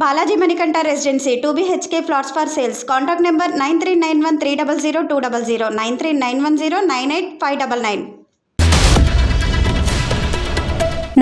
Balaji Manikanta residency two BHK flats for sales. Contact number nine three nine one three double zero two double zero nine three nine one zero nine eight five double nine.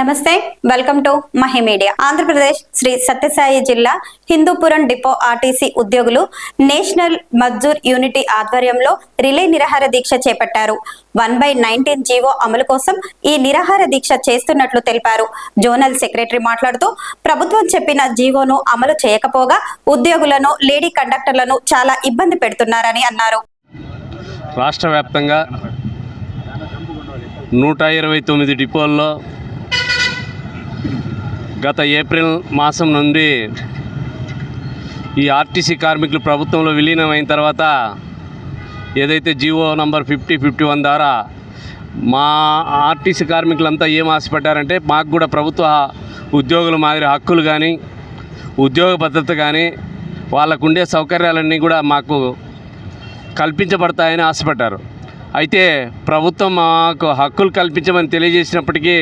నమస్తే welcome to Mahi Media Andhra Pradesh Sri Satya Sai జిల్లా Hindupuram depot RTC ఉద్యోగులు national Mazdoor unity ఆధ్వర్యంలో relay నిరాహార దీక్ష చేపట్టారు. One by nineteen GO అమలు కోసం ఈ నిరాహార దీక్ష చేస్తున్నట్లు తెలిపారు. జోనల్ సెక్రటరీ మాట్లాడుతూ ప్రభుత్వం చెప్పిన జీవోను అమలు చేయకపోగా ఉద్యోగులను లేడీ కండక్టర్లను చాలా ఇబ్బంది పెడుతున్నారని అన్నారు. రాష్ట్ర వ్యాప్తంగా నూట ఇరవై తొమ్మిది డిపోల్లో గత ఏప్రిల్ మాసం నుండి ఈ ఆర్టీసీ కార్మికులు ప్రభుత్వంలో విలీనం అయిన తర్వాత ఏదైతే GO number fifty fifty one ద్వారా మా ఆర్టీసీ కార్మికులంతా ఏం ఆశపడ్డారంటే మాకు కూడా ప్రభుత్వ ఉద్యోగుల మాదిరి హక్కులు కానీ ఉద్యోగ భద్రత కానీ వాళ్ళకుండే సౌకర్యాలన్నీ కూడా మాకు కల్పించబడతాయని ఆశపడ్డారు. అయితే ప్రభుత్వం మాకు హక్కులు కల్పించమని తెలియజేసినప్పటికీ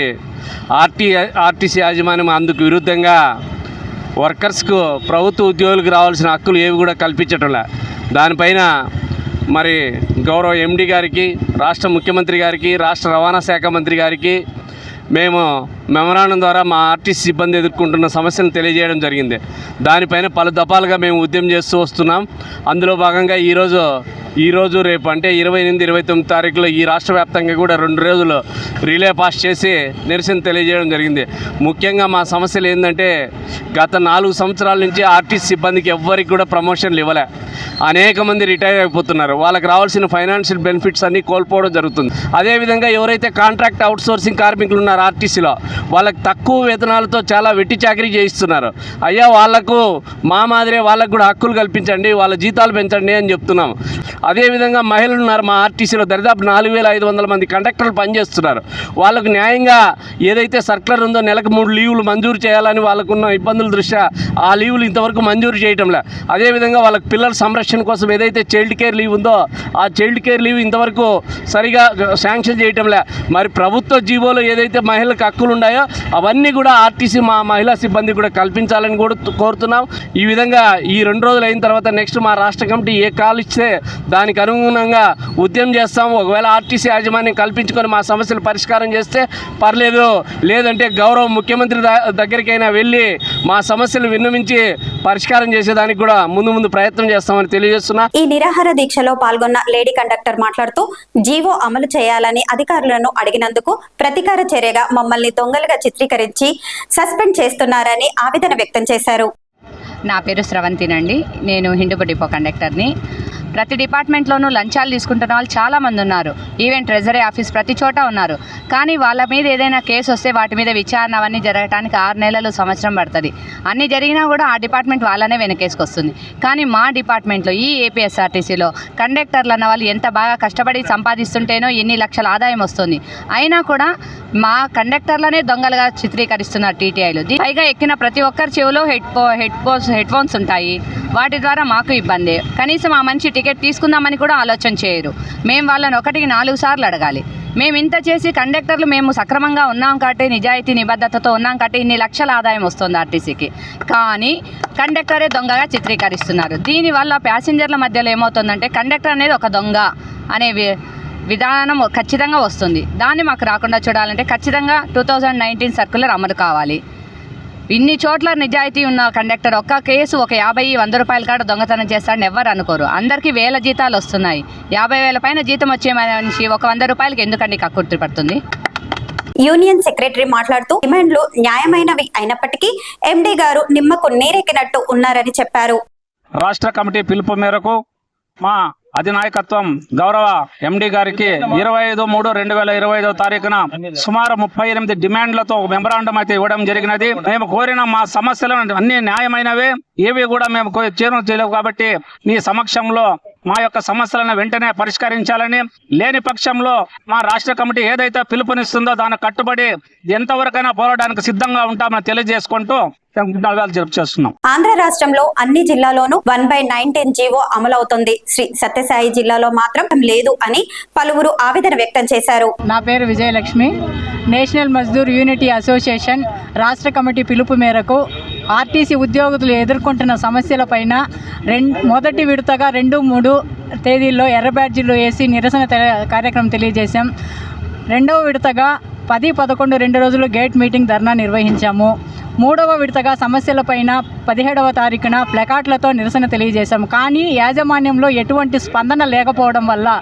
ఆర్టీ ఆర్టీసీ యాజమాన్యం అందుకు విరుద్ధంగా వర్కర్స్కు ప్రభుత్వ ఉద్యోగులకు రావాల్సిన హక్కులు ఏవి కూడా కల్పించటంలే దానిపైన మరి గౌరవ ఎండి గారికి రాష్ట్ర ముఖ్యమంత్రి గారికి రాష్ట్ర రవాణా శాఖ మంత్రి గారికి మేము మెమరాండం ద్వారా మా ఆర్టీసీ సిబ్బంది ఎదుర్కొంటున్న సమస్యను తెలియజేయడం జరిగింది. దానిపైన పలు దఫాలుగా మేము ఉద్యమం చేస్తూ వస్తున్నాం. అందులో భాగంగా ఈరోజు ఈరోజు రేపు అంటే ఇరవై ఎనిమిది ఇరవై తొమ్మిది తారీఖులో ఈ రాష్ట్ర వ్యాప్తంగా కూడా రెండు రోజులు రిలే పాస్ చేసి నిరసన తెలియజేయడం జరిగింది. ముఖ్యంగా మా సమస్యలు ఏంటంటే గత నాలుగు సంవత్సరాల నుంచి ఆర్టీసీ సిబ్బందికి ఎవ్వరికి కూడా ప్రమోషన్లు ఇవ్వలే. అనేక మంది రిటైర్ అయిపోతున్నారు. వాళ్ళకి రావాల్సిన ఫైనాన్షియల్ బెనిఫిట్స్ అన్నీ కోల్పోవడం జరుగుతుంది. అదేవిధంగా ఎవరైతే కాంట్రాక్ట్ అవుట్సోర్సింగ్ కార్మికులు ఉన్నారు ఆర్టీసీలో వాళ్ళకి తక్కువ వేతనాలతో చాలా వెట్టి చాకరీ చేయిస్తున్నారు. అయ్యా వాళ్ళకు మా మాదిరే వాళ్ళకు కూడా హక్కులు కల్పించండి వాళ్ళ జీతాలు పెంచండి అని చెప్తున్నాం. అదేవిధంగా మహిళలు ఉన్నారు మా ఆర్టీసీలో దరిదాపు నాలుగు వేల ఐదు వందల మంది కండక్టర్లు పనిచేస్తున్నారు. వాళ్ళకు న్యాయంగా ఏదైతే సర్కులర్ ఉందో నెలకు మూడు లీవులు మంజూరు చేయాలని వాళ్ళకున్న ఇబ్బందులు దృష్ట్యా ఆ లీవులు ఇంతవరకు మంజూరు చేయటంలే. అదేవిధంగా వాళ్ళకి పిల్లల సంరక్షణ కోసం ఏదైతే చైల్డ్ కేర్ లీవ్ ఉందో ఆ చైల్డ్ కేర్ లీవ్ ఇంతవరకు సరిగా శాంక్షన్ చేయటంలే. మరి ప్రభుత్వ జీవోలో ఏదైతే మహిళలకు హక్కులు ఉన్నాయో అవన్నీ కూడా ఆర్టీసీ మా మహిళా సిబ్బంది కూడా కల్పించాలని కూడా కోరుతున్నాం. ఈ విధంగా ఈ రెండు రోజులు అయిన తర్వాత నెక్స్ట్ మా రాష్ట్ర కమిటీ ఏ కాల్ ఇస్తే దానికి అనుగుణంగా ఉద్యమం చేస్తాం ఒకవేళ ఆర్టీసీ యాజమాన్యం కల్పించుకొని మా సమస్యలు పరిష్కారం చేస్తే పర్లేదు. లేదంటే గౌరవ ముఖ్యమంత్రి దగ్గరికైనా వెళ్ళి మా సమస్యలు విన్నవించి పరిష్కారం చేసేదానికి కూడా ముందు ముందు ప్రయత్నం చేస్తామని తెలియజేస్తున్నా. ఈ నిరాహార దీక్షలో పాల్గొన్న లేడీ కండక్టర్ మాట్లాడుతూ జీవో అమలు చేయాలని అధికారులను అడిగినందుకు ప్రతీకార చర్యగా మమ్మల్ని దొంగలుగా చిత్రీకరించి సస్పెండ్ చేస్తున్నారని ఆవేదన వ్యక్తం చేశారు. నా పేరు స్రవంతినండి. నేను హిందూపు డిపో కండక్టర్ని. ప్రతి డిపార్ట్మెంట్లోనూ లంచాలు తీసుకుంటున్న వాళ్ళు చాలామంది ఉన్నారు. ఈవెన్ ట్రెజరీ ఆఫీస్ ప్రతి చోట ఉన్నారు. కానీ వాళ్ళ మీద ఏదైనా కేసు వస్తే వాటి మీద విచారణ అవన్నీ జరగడానికి ఆరు నెలలు సంవత్సరం పడుతుంది. అన్నీ జరిగినా కూడా ఆ డిపార్ట్మెంట్ వాళ్ళనే వెనకేసుకొస్తుంది. కానీ మా డిపార్ట్మెంట్లో ఈ ఏపీఎస్ఆర్టీసీలో కండక్టర్లు అన్న వాళ్ళు ఎంత బాగా కష్టపడి సంపాదిస్తుంటేనో ఎన్ని లక్షల ఆదాయం వస్తుంది. అయినా కూడా మా కండక్టర్లనే దొంగలుగా చిత్రీకరిస్తున్నారు టీటీఐలు. పైగా ఎక్కిన ప్రతి ఒక్కరి చెవిలో head headphones headphones ఉంటాయి. వాటి ద్వారా మాకు ఇబ్బంది. కనీసం ఆ మంచి టికెట్ తీసుకుందామని కూడా ఆలోచన చేయరు. మేము వాళ్ళని ఒకటికి నాలుగు సార్లు అడగాలి. మేము ఇంత చేసి కండక్టర్లు మేము సక్రమంగా ఉన్నాం కాబట్టి నిజాయితీ నిబద్ధతతో ఉన్నాం కాబట్టి ఇన్ని లక్షల ఆదాయం వస్తుంది ఆర్టీసీకి. కానీ కండక్టరే దొంగగా చిత్రీకరిస్తున్నారు. దీనివల్ల ప్యాసింజర్ల మధ్యలో ఏమవుతుందంటే కండక్టర్ అనేది ఒక దొంగ అనే వి- విధానం ఖచ్చితంగా వస్తుంది. దాన్ని మాకు రాకుండా చూడాలంటే ఖచ్చితంగా టూ థౌజండ్ నైన్టీన్ సర్కులర్ అమలు కావాలి. ఇన్ని చోట్ల నిజాయితీ ఉన్న కండక్టర్ ఒక్క కేసు ఒక యాభై వంద రూపాయల కాడ దొంగతనం చేస్తాడని ఎవ్వరు అనుకోరు. అందరికీ వేల జీతాలు వస్తున్నాయి. యాభై వేల పైన జీతం వచ్చే మనిషి ఒక వంద రూపాయలకి ఎందుకండి కక్కుర్తి పడుతుంది? యూనియన్ సెక్రటరీ మాట్లాడుతూ డిమాండ్లు న్యాయమైనవి అయినప్పటికీ ఎండీ గారు నిమ్మకు నీరెక్కినట్టు ఉన్నారని చెప్పారు. రాష్ట్ర కమిటీ పిలుపు మేరకు మా అధినాయకత్వం గౌరవ ఎండి గారికి ఇరవై ఐదు మూడు రెండు వేల ఇరవై ఐదో తారీఖున సుమారు ముప్పై ఎనిమిది డిమాండ్లతో మెమరాండం అయితే ఇవ్వడం జరిగినది. మేము కోరిన మా సమస్యలు అన్ని న్యాయమైనవే. ఏవి కూడా మేము కో- చేరు చేయలేవు కాబట్టి మీ సమక్షంలో మా యొక్క సమస్యలను వెంటనే పరిష్కరించాలని లేని పక్షంలో మా రాష్ట్ర కమిటీ ఏదైతే పిలుపునిస్తుందో దానికి కట్టుబడి ఎంతవరకైనా పోరాడడానికి సిద్ధంగా ఉంటామని తెలియజేసుకుంటూ ధన్యవాదాలు జరుపు చేస్తున్నాం. ఆంధ్ర రాష్ట్రంలో అన్ని జిల్లాలోనూ వన్ బై నైన్టీన్ జీవో అమలవుతుంది. శ్రీ సత్యసాయి జిల్లాలో మాత్రం లేదు అని పలువురు ఆవేదన వ్యక్తం చేశారు. నా పేరు Vijayalakshmi. National Mazdoor unity association రాష్ట్ర కమిటీ పిలుపు మేరకు ఆర్టీసీ ఉద్యోగులు ఎదుర్కొంటున్న సమస్యలపైన రెండు మొదటి విడతగా రెండు మూడు తేదీల్లో ఎర్ర బ్యాడ్జీలు వేసి నిరసన కార్యక్రమం తెలియజేశాం. రెండవ విడతగా పది పదకొండు రెండు రోజులు గేట్ మీటింగ్ ధర్నా నిర్వహించాము. మూడవ విడతగా సమస్యలపైన పదిహేడవ తారీఖున ప్లకార్డులతో నిరసన తెలియజేశాం. కానీ యాజమాన్యంలో ఎటువంటి స్పందన లేకపోవడం వల్ల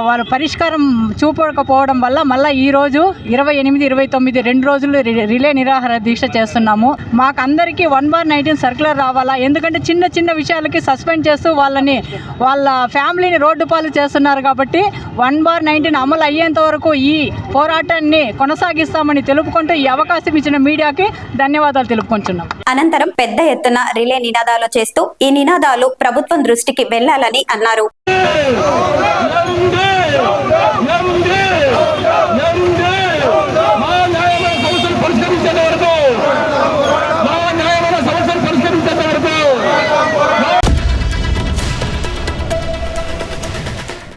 వాళ్ళు పరిష్కారం చూపకపోవడం వల్ల మళ్ళీ ఈ రోజు ఇరవై ఎనిమిది ఇరవై తొమ్మిది రెండు రోజులు రి- రిలే నిరాహార దీక్ష చేస్తున్నాము. మాకందరికీ వన్ బార్ నైన్టీన్ సర్క్యులర్ రావాలా? ఎందుకంటే చిన్న చిన్న విషయాలకి సస్పెండ్ చేస్తూ వాళ్ళని వాళ్ళ ఫ్యామిలీని రోడ్డు పాలు చేస్తున్నారు కాబట్టి వన్ బార్ నైన్టీన్ అమలు అయ్యేంత వరకు ఈ పోరాటాన్ని కొనసాగిస్తామని తెలుపుకుంటూ ఈ అవకాశం ఇచ్చిన మీడియాకి ధన్యవాదాలు తెలుపుకుంటున్నాం. అనంతరం పెద్ద ఎత్తున రిలే నినాదాలు చేస్తూ ఈ నినాదాలు ప్రభుత్వం దృష్టికి వెళ్ళాలని అన్నారు.